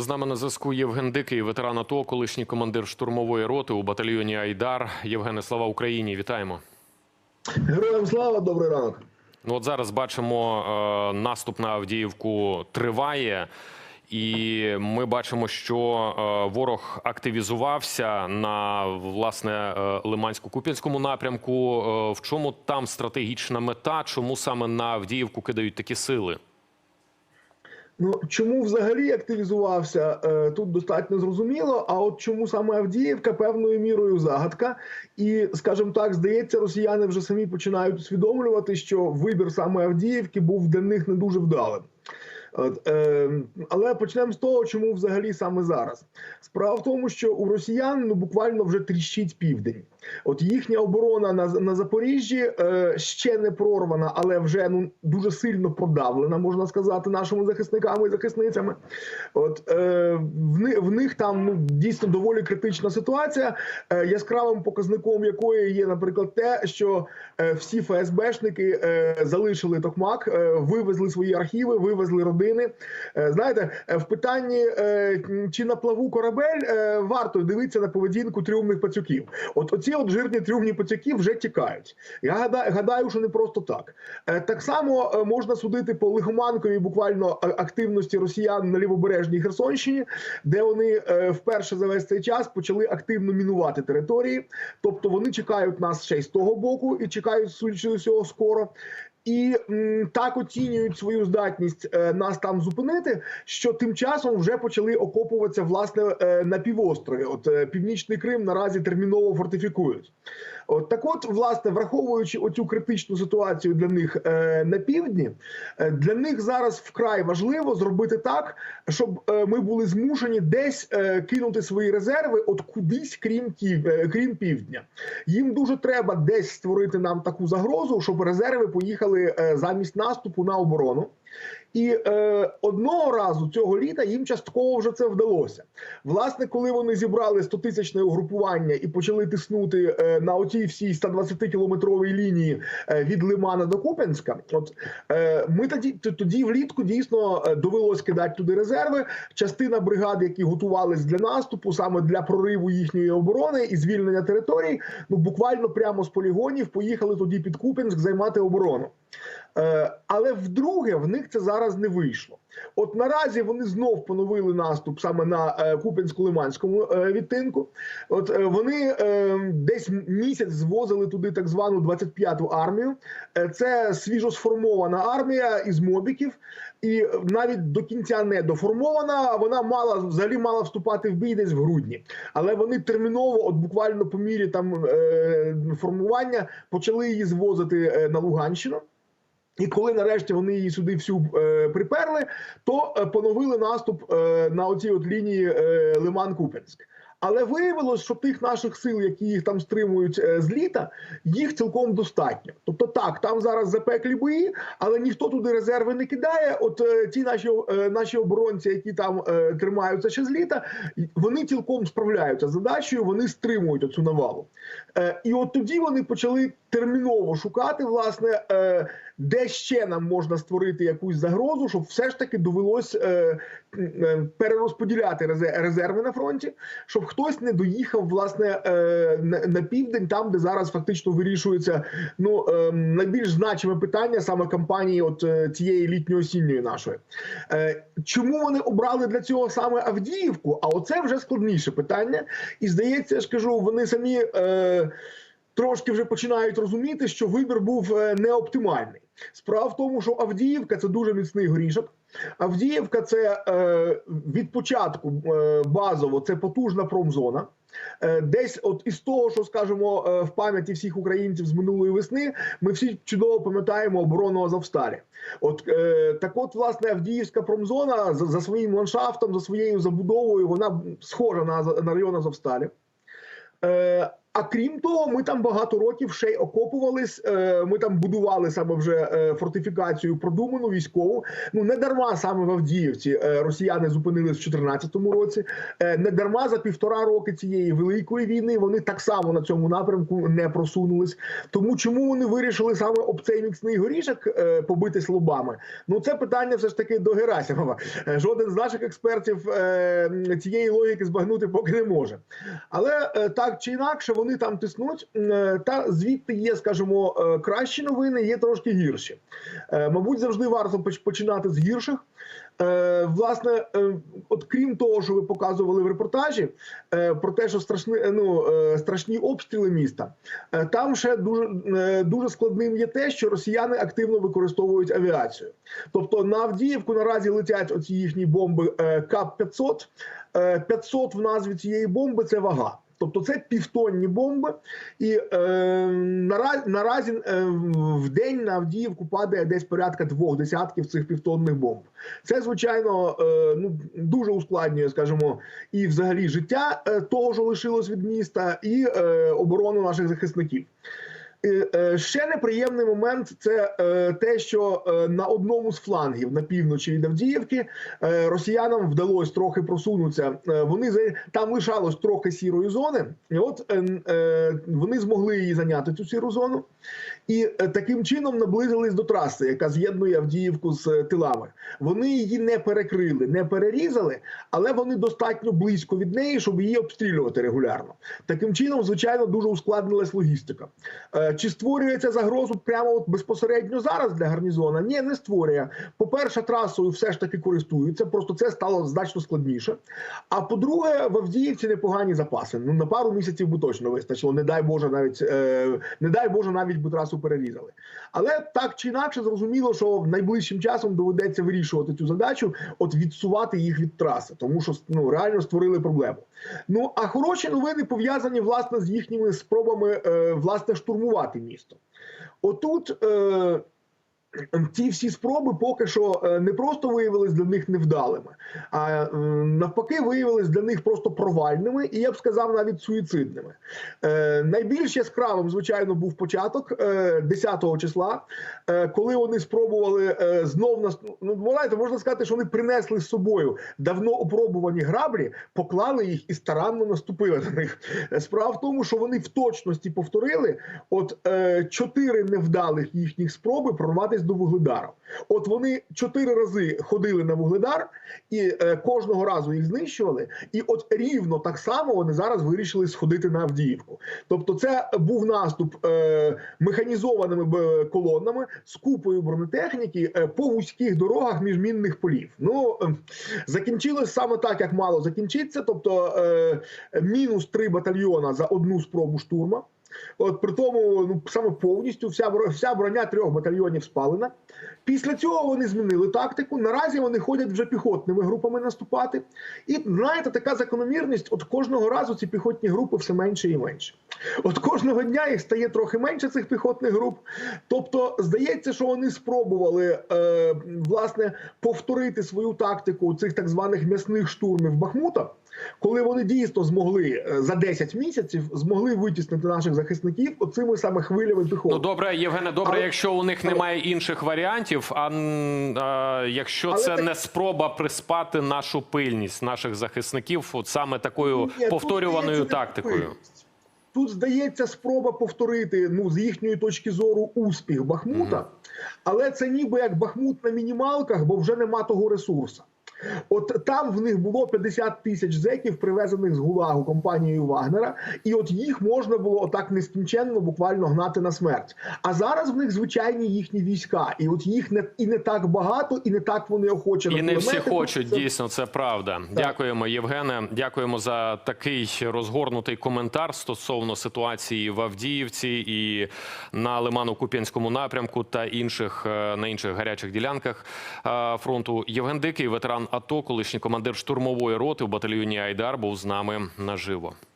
З нами на зв'язку Євген Дикий, ветеран АТО, колишній командир штурмової роти у батальйоні Айдар. Євгене, слава Україні! Вітаємо! Героям слава, добрий ранок. Ну от зараз бачимо, е, наступ на Авдіївку триває, і ми бачимо, що е, ворог активізувався на власне е, Лимансько-Куп'янському напрямку. В чому там стратегічна мета? Чому саме на Авдіївку кидають такі сили? Ну чому взагалі активізувався е, тут достатньо зрозуміло. А от чому саме Авдіївка певною мірою загадка, і скажімо так, здається, росіяни вже самі починають усвідомлювати, що вибір саме Авдіївки був для них не дуже вдалим. От, е, але почнемо з того, чому взагалі саме зараз. Справа в тому, що у росіян ну буквально вже тріщить південь. От їхня оборона на на Запоріжжі е, ще не прорвана, але вже ну дуже сильно продавлена, можна сказати, нашими захисниками і захисницями. От е, в, в них там ну дійсно доволі критична ситуація, е, яскравим показником якої є, наприклад, те, що е, всі ФСБшники е, залишили Токмак, е, вивезли свої архіви, вивезли родини. Е, знаєте, е, в питанні е, чи на плаву корабель варто дивитися на поведінку трьомних пацюків. От оці от жирні трюмні пацюки вже тікають. Я гадаю, що не просто так. Так само можна судити по лихоманковій буквально активності росіян на лівобережній Херсонщині, де вони вперше за весь цей час почали активно мінувати території. Тобто вони чекають нас ще й з того боку і чекають судячи усього скоро. І м, так оцінюють свою здатність е, нас там зупинити, що тим часом вже почали окопуватися власне е, на півострові. От е, північний Крим наразі терміново фортифікують. От так, от, власне, враховуючи оцю критичну ситуацію для них е, на півдні, е, для них зараз вкрай важливо зробити так, щоб е, ми були змушені десь е, кинути свої резерви, от кудись, крім Київ, е, крім півдня. Їм дуже треба десь створити нам таку загрозу, щоб резерви поїхали е, замість наступу на оборону. І е, одного разу цього літа їм частково вже це вдалося. Власне, коли вони зібрали 100-тисячне угрупування і почали тиснути е, на оцій всій 120-кілометровій лінії е, від Лимана до Куп'янська, от е, ми тоді тоді влітку дійсно е, довелось кидати туди резерви. Частина бригад, які готувались для наступу, саме для прориву їхньої оборони і звільнення територій, ну буквально прямо з полігонів поїхали тоді під Куп'янськ займати оборону. Е, але вдруге в них це зараз не вийшло. От наразі вони знов поновили наступ саме на е, Куп'янську-Лиманському е, відтинку. От е, вони десь місяць звозили туди так звану 25-ту армію. Це свіжо сформована армія із мобіків, і навіть до кінця не доформована. Вона мала взагалі мала вступати в бій десь в грудні. Але вони терміново, от буквально по мірі там формування, почали її звозити на Луганщину. І коли нарешті вони її сюди всю е, приперли, то е, поновили наступ е, на оцій от лінії е, Лиман-Купенськ. Але виявилось, що тих наших сил, які їх там стримують е, з літа, їх цілком достатньо. Тобто, так, там зараз запеклі бої, але ніхто туди резерви не кидає. От е, ті наші е, наші оборонці, які там тримаються ще з літа, вони цілком справляються з задачею, вони стримують оцю навалу. І от тоді вони почали терміново шукати, власне, де ще нам можна створити якусь загрозу, щоб все ж таки довелось перерозподіляти резерви на фронті, щоб хтось не доїхав власне е, на, південь, там де зараз фактично вирішується ну е, найбільш значиме питання саме кампанії, от е, цієї літньо-осінньої нашої. Е, чому вони обрали для цього саме Авдіївку? А оце вже складніше питання. І здається, я ж кажу, вони самі. Трошки вже починають розуміти, що вибір був е, не оптимальний. Справа в тому, що Авдіївка це дуже міцний горішок. Авдіївка це е, від початку е, базово це потужна промзона. Десь, от із того, що скажемо е, в пам'яті всіх українців з минулої весни, ми всі чудово пам'ятаємо оборону Азовсталі. От так, от власне Авдіївська промзона за, за своїм ландшафтом, за своєю забудовою, вона схожа на, на район Азовсталі. А крім того, ми там багато років ще й окопувались. е, Ми там будували саме вже е, фортифікацію продуману військову. Ну не дарма саме в Авдіївці е, росіяни зупинились в 2014 році. Не дарма за півтора роки цієї великої війни вони так само на цьому напрямку не просунулись. Тому чому вони вирішили саме об цей міцний горішок побитись лобами? Ну це питання все ж таки до Герасимова. Жоден з наших експертів цієї логіки збагнути поки не може. Але так чи інакше вони там тиснуть. Е, Та звідти є, скажімо, е, кращі новини, є трошки гірші. Е, Мабуть, завжди варто починати з гірших. Власне, от крім того, що ви показували в репортажі про те, що страшні, ну, страшні обстріли міста, там ще дуже, дуже складним є те, що росіяни активно використовують авіацію. Тобто на Авдіївку наразі летять оці їхні бомби КАП-500. Е, 500 в назві цієї бомби це вага. Тобто це півтонні бомби, і е, наразі, наразі е, в день на Авдіївку падає десь порядка двох десятків цих півтонних бомб. Це звичайно е, ну дуже ускладнює, скажімо, і взагалі життя е, того, що лишилось від міста, і е, оборону наших захисників. Е, Ще неприємний момент це е, те, що е, на одному з флангів на півночі від Авдіївки росіянам вдалося трохи просунутися. Вони там лишалось трохи сірої зони, і от вони змогли її зайняти цю сіру зону, і таким чином наблизились до траси, яка з'єднує Авдіївку з тилами. Вони її не перекрили, не перерізали, але вони достатньо близько від неї, щоб її обстрілювати регулярно. Таким чином, звичайно, дуже ускладнилась логістика. Е, Чи створюється загрозу прямо от безпосередньо зараз для гарнізона? Ні, не створює. По-перше, трасою все ж таки користуються, просто це стало значно складніше. А по-друге, в Авдіївці непогані запаси. Ну на пару місяців би точно вистачило. Не дай Боже, навіть е, не дай Боже, навіть би трасу перерізали. Але так чи інакше, зрозуміло, що найближчим часом доведеться вирішувати цю задачу, от відсувати їх від траси, тому що ну реально створили проблему. Ну а хороші новини пов'язані власне з їхніми спробами е, власне штурмувати місто. Отут. Е, Ці всі спроби поки що е, не просто виявились для них невдалими, а е, навпаки, виявились для них просто провальними, і я б сказав навіть суїцидними. Е, Найбільш яскравим, звичайно, був початок е, 10 числа, е, коли вони спробували е, знов нас. Ну знаєте, можна сказати, що вони принесли з собою давно опробувані граблі, поклали їх і старанно наступили на них. Е, Справа в тому, що вони в точності повторили от е, чотири невдалих їхніх спроби прорватися до Вугледара. От вони чотири рази ходили на Вугледар і е, кожного разу їх знищували. І от рівно так само вони зараз вирішили сходити на Авдіївку. Тобто, це був наступ е, механізованими колонами з купою бронетехніки е, по вузьких дорогах між мінних полів. Ну е, закінчилось саме так, як мало закінчиться. Тобто е, мінус три батальйона за одну спробу штурма. От при тому, ну саме повністю вся вся броня трьох батальйонів спалена. Після цього вони змінили тактику. Наразі вони ходять вже піхотними групами наступати. І знаєте, така закономірність: от кожного разу ці піхотні групи все менше і менше. От кожного дня їх стає трохи менше цих піхотних груп. Тобто, здається, що вони спробували е, власне повторити свою тактику цих так званих м'ясних штурмів Бахмута, коли вони дійсно змогли е, за 10 місяців змогли витіснити наших захисників оцими саме хвилями піхоти. Ну добре, Євгене, добре, Але- якщо у них немає інших варіантів. А, а якщо Але це так- не спроба приспати нашу пильність наших захисників, от саме такою Ні, повторюваною тактикою. Тут здається спроба повторити ну з їхньої точки зору успіх Бахмута, але це ніби як Бахмут на мінімалках, бо вже нема того ресурсу. От там в них було 50 тисяч зеків, привезених з Гулагу компанією Вагнера, і от їх можна було отак нескінченно буквально гнати на смерть. А зараз в них звичайні їхні війська, і от їх не і не так багато, і не так вони охоче І не всі хочуть, Це- дійсно, це правда. Дякуємо, Євгене. Дякуємо за такий розгорнутий коментар стосовно ситуації в Авдіївці і на Лимано-Куп'янському напрямку та інших е, на інших гарячих ділянках е, фронту. Євген Дикий, ветеран АТО, колишній командир штурмової роти в батальйоні Айдар, був з нами наживо.